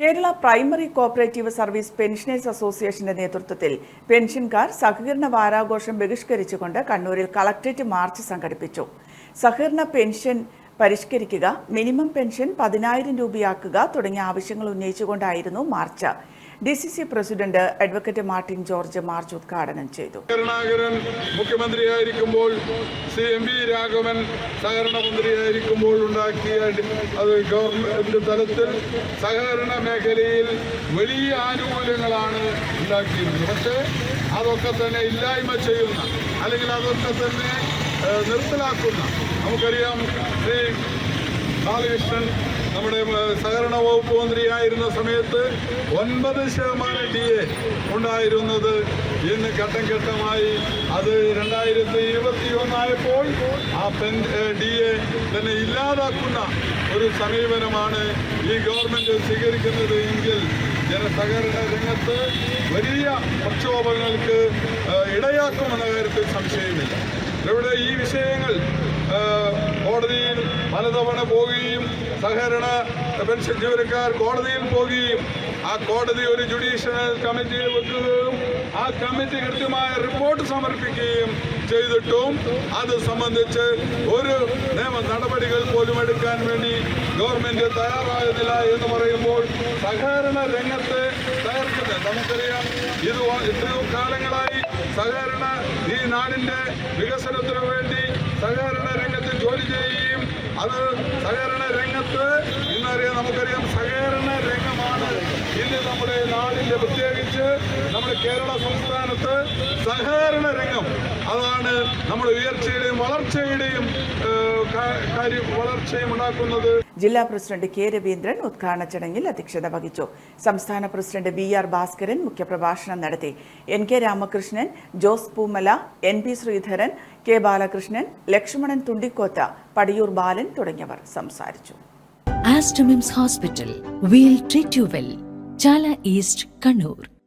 Kerala primary cooperative service pensioners അസോസിയേഷന്റെ നേതൃത്വത്തിൽ പെൻഷൻകാർ സഹകരണ വാരാഘോഷം ബഹിഷ്കരിച്ചുകൊണ്ട് കണ്ണൂരിൽ കളക്ടറേറ്റ് മാർച്ച് സംഘടിപ്പിച്ചു. സഹകരണ പെൻഷൻ പരിഷ്കരിക്കുക മിനിമം പെൻഷൻ പതിനായിരം രൂപയാക്കുക തുടങ്ങിയ ആവശ്യങ്ങൾ ഉന്നയിച്ചുകൊണ്ടായിരുന്നു march. D C C president advocate Martin George march ഉദ്ഘാടനം ചെയ്തു. മുഖ്യമന്ത്രിയായിരിക്കുമ്പോൾ സി എം വി രാഘവൻ സഹകരണ മന്ത്രിയായിരിക്കുമ്പോൾ ഉണ്ടാക്കിയ അത് ഗവൺമെന്റ് തലത്തിൽ സഹകരണ മേഖലയിൽ വലിയ ആനുകൂല്യങ്ങളാണ് ഉണ്ടാക്കിയിരുന്നത്. പക്ഷേ അതൊക്കെ തന്നെ ഇല്ലായ്മ ചെയ്യുന്ന അല്ലെങ്കിൽ അതൊക്കെ തന്നെ നിർത്തലാക്കുന്ന നമുക്കറിയാം ശ്രീ ബാലകൃഷ്ണൻ നമ്മുടെ സഹകരണ വകുപ്പ് മന്ത്രിയായിരുന്ന സമയത്ത് ഒൻപത് ശതമാനം ഡി എ ഉണ്ടായിരുന്നത് ഇന്ന് ഘട്ടം ഘട്ടമായി അത് രണ്ടായിരത്തി ഇരുപത്തി ഒന്നായപ്പോൾ ആ പെൻ ഡി എ തന്നെ ഇല്ലാതാക്കുന്ന ഒരു സമീപനമാണ് ഈ ഗവൺമെന്റ് സ്വീകരിക്കുന്നത് എങ്കിൽ ജനസഹകരണ രംഗത്ത് വലിയ പ്രക്ഷോഭങ്ങൾക്ക് ഇടയാക്കുമെന്ന കാര്യത്തിൽ സംശയമില്ല. ഇവിടെ ഈ വിഷയങ്ങൾ പലതവണ പോവുകയും സഹകരണ പെൻഷൻ ജീവനക്കാർ കോടതിയിൽ പോവുകയും ആ കോടതി ഒരു ജുഡീഷ്യൽ കമ്മിറ്റി വെക്കുകയും ആ കമ്മിറ്റി കൃത്യമായ റിപ്പോർട്ട് സമർപ്പിക്കുകയും ചെയ്തിട്ടും അത് സംബന്ധിച്ച് ഒരു നിയമ നടപടികൾ പോലും എടുക്കാൻ വേണ്ടി ഗവൺമെന്റ് തയ്യാറാകുന്നില്ല എന്ന് പറയുമ്പോൾ സഹകരണ രംഗത്തെ തകർക്കുന്നത് നമുക്കറിയാം ഇത് എത്രയോ കാലങ്ങളായി സഹകരണ ഈ നാടിന്റെ വികസനത്തിനു വേണ്ടി സഹകരണ രംഗത്ത് ജോലി ചെയ്യുകയും അത് സഹകരണ രംഗത്ത് ഇന്നറിയാം നമുക്കറിയാം സഹകരണ രംഗമാണ് ഇന്ന് നമ്മുടെ നാടിന്റെ പ്രത്യേകിച്ച് നമ്മുടെ കേരള സംസ്ഥാനത്ത് സഹകരണ രംഗം. അതാണ് നമ്മുടെ ഉയർച്ചയുടെയും വളർച്ചയുടെയും കാര്യം വളർച്ചയും ഉണ്ടാക്കുന്നത്. ജില്ലാ പ്രസിഡന്റ് കെ രവീന്ദ്രൻ ഉദ്ഘാടന ചടങ്ങിൽ അധ്യക്ഷത വഹിച്ചു. സംസ്ഥാന പ്രസിഡന്റ് ബി ആർ ഭാസ്കരൻ മുഖ്യപ്രഭാഷണം നടത്തി. N K Ramakrishnan Jose Poomala N P Sreedharan K Balakrishnan Lakshmanan Thundikkoth Padiyoor Balan തുടങ്ങിയവർ സംസാരിച്ചു. Hospital. We'll treat you well. Chala east Kannur.